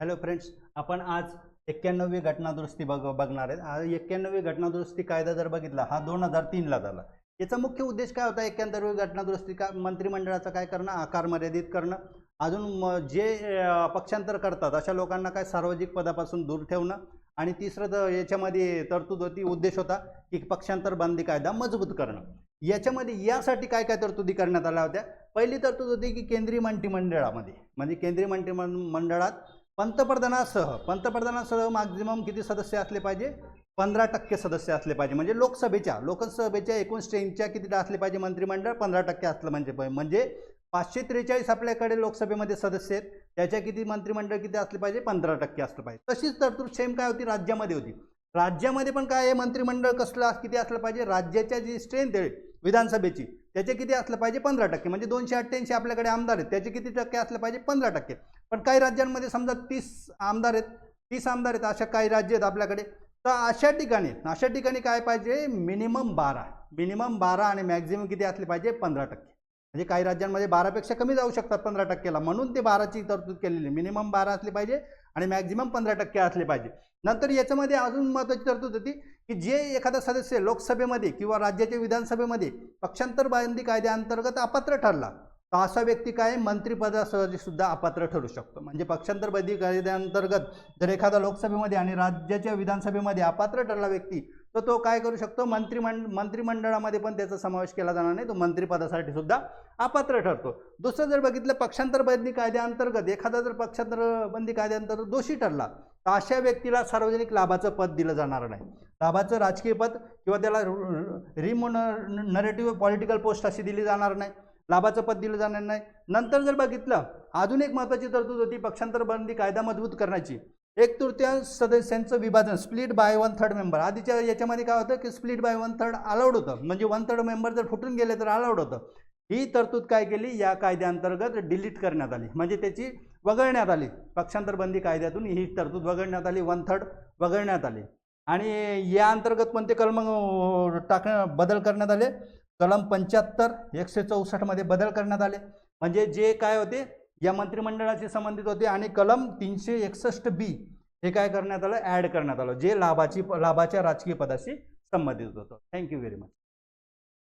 Hello friends आपण आज एक्क्याण्णवी घटनादुरुस्ती बघ बघणार आहेत. हा एक्क्याण्णवी घटनादुरुस्ती कायदा जर बघितला हा दोन हजार तीनला झाला. याचा मुख्य उद्देश काय होता? एक्क्याण्णवी घटनादुरुस्ती का मंत्रिमंडळाचं काय करणं आकार मर्यादित करणं अजून म जे पक्षांतर करतात अशा लोकांना काय सार्वजनिक पदापासून दूर ठेवणं आणि तिसरं तर याच्यामध्ये तरतूद होती उद्देश होता की पक्षांतर बंदी कायदा मजबूत करणं. याच्यामध्ये यासाठी काय काय तरतुदी करण्यात आल्या होत्या? पहिली तरतूद होती की केंद्रीय मंत्रिमंडळामध्ये. म्हणजे केंद्रीय मंत्रिमं मंडळात पंतप्रधानासह पंतप्रधानासह मॅक्झिमम किती सदस्य असले पाहिजे? पंधरा टक्के सदस्य असले पाहिजे. म्हणजे लोकसभेच्या लोकसभेच्या एकूण स्ट्रेंथच्या किती असले पाहिजे मंत्रिमंडळ? पंधरा टक्के असलं म्हणजे म्हणजे पाचशे त्रेचाळीस आपल्याकडे लोकसभेमध्ये सदस्य आहेत. त्याच्या किती मंत्रिमंडळ किती असले पाहिजे? पंधरा टक्के असलं पाहिजे. तशीच तरतूद सेम काय होती? राज्यामध्ये होती. राज्यामध्ये पण काय आहे? मंत्रिमंडळ कसलं किती असलं पाहिजे? राज्याच्या जी स्ट्रेंथ आहे विधानसभेची त्याचे किती असलं पाहिजे? पंधरा टक्के. म्हणजे दोनशे अठ्ठ्याऐंशी आपल्याकडे आमदार आहेत. त्याचे किती टक्के असलं पाहिजे? पंधरा टक्के. पण काही राज्यांमध्ये समजा तीस आमदार आहेत तीस आमदार आहेत अशा काही राज्य आहेत आपल्याकडे. तर अशा ठिकाणी अशा ठिकाणी काय पाहिजे? मिनिमम बारा मिनिमम बारा आणि मॅक्झिमम किती असले पाहिजे? पंधरा टक्के. म्हणजे काही राज्यांमध्ये बारापेक्षा कमी जाऊ शकतात पंधरा टक्केला म्हणून ते बाराची तरतूद केलेली मिनिमम बारा असली पाहिजे आणि मॅक्झिमम पंधरा टक्के असले पाहिजे. नंतर याच्यामध्ये अजून महत्त्वाची तरतूद होती की जे एखादा सदस्य लोकसभेमध्ये किंवा राज्याच्या विधानसभेमध्ये पक्षांतर बांधी कायद्याअंतर्गत अपात्र ठरला असा व्यक्ती काय? मंत्रिपदासाठी सुद्धा अपात्र ठरू शकतो. म्हणजे पक्षांतर बदली कायद्याअंतर्गत जर एखादा लोकसभेमध्ये आणि राज्याच्या विधानसभेमध्ये अपात्र ठरला व्यक्ती तर तो काय करू शकतो? मंत्रिमंड मंत्रिमंडळामध्ये पण त्याचा समावेश केला जाणार नाही. तो मंत्रिपदासाठी सुद्धा अपात्र ठरतो. दुसरं जर बघितलं पक्षांतर बंदी कायद्याअंतर्गत एखादा जर पक्षांतर बंदी कायद्याअंतर्गत दोषी ठरला तर अशा व्यक्तीला सार्वजनिक लाभाचं पद दिलं जाणार नाही. लाभाचं राजकीय पद किंवा त्याला रिमोनरेटिव्ह पॉलिटिकल पोस्ट अशी दिली जाणार नाही. लाभाचं पद दिलं जाणार नाही. नंतर जर बघितलं अजून एक महत्त्वाची तरतूद होती पक्षांतर बंदी कायदा मजबूत करण्याची. एक तृतीयांश सदस्यांचं विभाजन split by one third member आधीच्या याच्यामध्ये काय होतं की split by one third allowed होतं. म्हणजे वन थर्ड मेंबर जर फुटून गेले तर अलाउड होतं. ही तरतूद काय केली? या कायद्याअंतर्गत डिलीट करण्यात आली. म्हणजे त्याची वगळण्यात आली. पक्षांतर बंदी कायद्यातून ही तरतूद वगळण्यात आली. वन थर्ड वगळण्यात आली. आणि या अंतर्गत पण ते कलम अं, टाक बदल करण्यात आले? कलम पंच्याहत्तर एकशे चौसष्टमध्ये बदल करण्यात आले. म्हणजे जे काय होते या मंत्रिमंडळाशी संबंधित होते आणि कलम तीनशे एकसष्ट बी हे काय करण्यात आलं? ॲड करण्यात आलं जे लाभाची लाभाच्या राजकीय पदाशी संबंधित होतं. Thank you very much